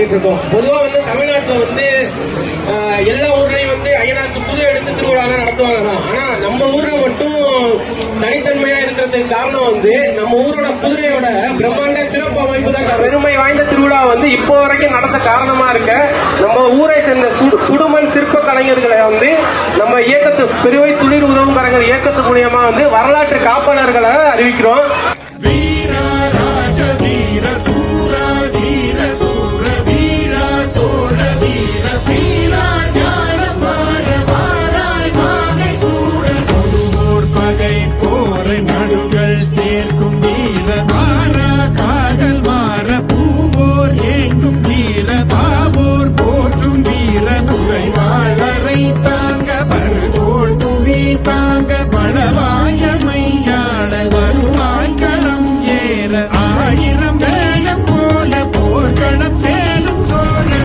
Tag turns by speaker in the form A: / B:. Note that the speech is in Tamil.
A: இருக்கோம் பொதுவா வந்து தமிழ்நாட்டுல வந்து எல்லா ஊர்லயும் வந்து ஐயனாருக்கு புது எடுத்து திருவிழா நடத்துவாங்க தான் ஆனா நம்ம ஊர்ல மட்டும் தனித்தன்மையா இருக்கிறதுக்கு காரணம் வந்து நம்ம ஊரோட குதிரையோட பிரம்மாண்ட சிறப்பு அமைப்பு தான் பெருமை வாய்ந்த திருவிழா வந்து இப்போ வரைக்கும் நடத்த காரணமா இருக்க நம்ம ஊரை சேர்ந்த சுடு- சுடுமண் சிற்ப கலைஞர்களை வந்து நம்ம இயக்கத்து பெருவை துளிர் உதவும் கரங்கள் இயக்கத்து மூலியமா வந்து வரலாற்று காப்பாளர்களை அறிவிக்கிறோம்.
B: நடுகள் சேர்க்கும் வீர மாறா காதல் மாற பூவோர் ஏங்கும் வீர பாவோர் போற்றும் வீர உரை வாழரை தாங்க பருதோள் புவி தாங்க.